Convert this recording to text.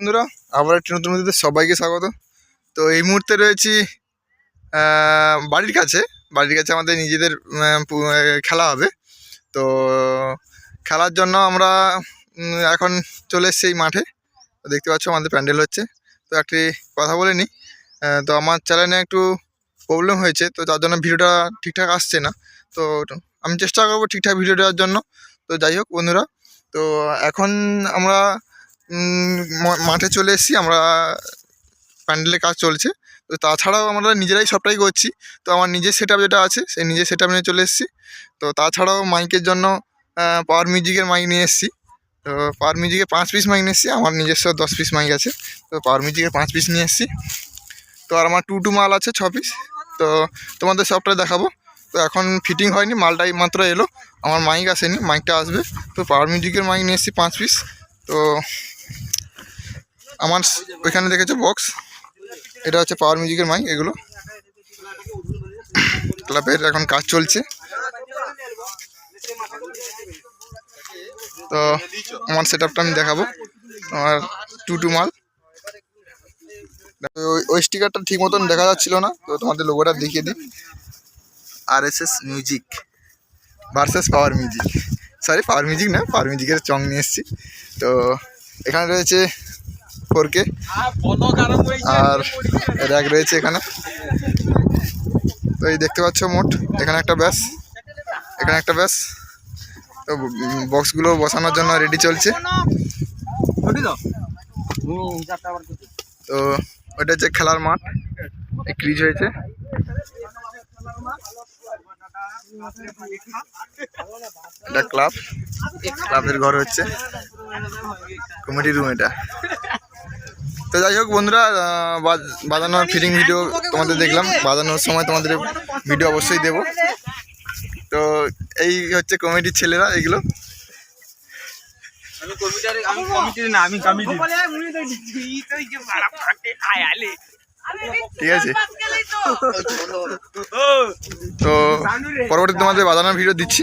বন্ধুরা, আবার একটি নতুন ভিডিওতে সবাইকে স্বাগত। তো এই মুহূর্তে রয়েছি বাড়ির কাছে। বাড়ির কাছে আমাদের নিজেদের খেলা হবে। তো খেলার জন্য আমরা এখন চলে এসেছি মাঠে। দেখতে পাচ্ছ আমাদের প্যান্ডেল হচ্ছে। তো একটি কথা বলে নিই তো আমার চ্যানেলে একটু প্রবলেম হয়েছে। তো তার জন্য ভিডিওটা ঠিকঠাক আসছে না। তো আমি চেষ্টা করব ঠিকঠাক ভিডিও দেওয়ার জন্য। তো যাই হোক বন্ধুরা, তো এখন আমরা মাঠে চলে এসেছি, আমরা প্যান্ডেলের কাজ চলছে। তো তাছাড়াও আমরা নিজেরাই সবটাই করছি। তো আমার নিজের সেট যেটা আছে, সেই নিজের সেট নিয়ে চলে এসেছি। তো তাছাড়াও মাইকের জন্য পাওয়ার মিউজিকের মাইক নিয়ে এসেছি। তো পাওয়ার মিউজিকের পাঁচ পিস মাইক নিয়ে এসেছি, আমার নিজস্ব দশ পিস মাইক আছে। তো পাওয়ার মিউজিকের পাঁচ পিস নিয়ে এসেছি। তো আর আমার টু টু মাল আছে, ছ পিস তো তোমাদের সবটাই দেখাবো। তো এখন ফিটিং হয়নি, মালটাই মাত্র এলো। আমার মাইক আসেনি মাইকটা আসবে। তো পাওয়ার মিউজিকের মাইক নিয়ে এসেছি পাঁচ পিস তো আমার ওইখানে দেখেছ বক্স এটা হচ্ছে পাওয়ার মিউজিকের মাইক এগুলো। ক্লাবের এখন কাজ চলছে। তো আমার সেট আমি দেখাবো। আমার টু টু মাল ওই স্টিকারটা ঠিক মতন দেখা যাচ্ছিল না, তো তোমাদের লোগোটা দেখিয়ে দিই। আর S S music versus power music sorry power music না পাওয়ার মিউজিকের চং নিয়ে এসেছি। তো এখানে রয়েছে ফোর কে আর র্যাক রয়েছে এখানে। তো এই দেখতে পাচ্ছ মোট, এখানে একটা ব্যাস, এখানে একটা ব্যাস। তো বক্সগুলো বসানোর জন্য রেডি চলছে। তো ওটা হচ্ছে খেলার মাঠ ক্রিজ হয়েছে। এটা ক্লাব ক্লাবের ঘর হচ্ছে। কমিটি রুম এটা। তো যাই হোক বন্ধুরা বাজানোর ফিটিং ভিডিও তোমাদের দেখলাম। বাজানোর সময় তোমাদের ভিডিও অবশ্যই দেব। তো এই হচ্ছে কমিটির ছেলেরা এগুলো। আমি কমিটারে আমি কমিটির না আমি কমিটি ঠিক আছে। তো। পরবর্তী তোমাদের বাজানোর ভিডিও দিচ্ছি।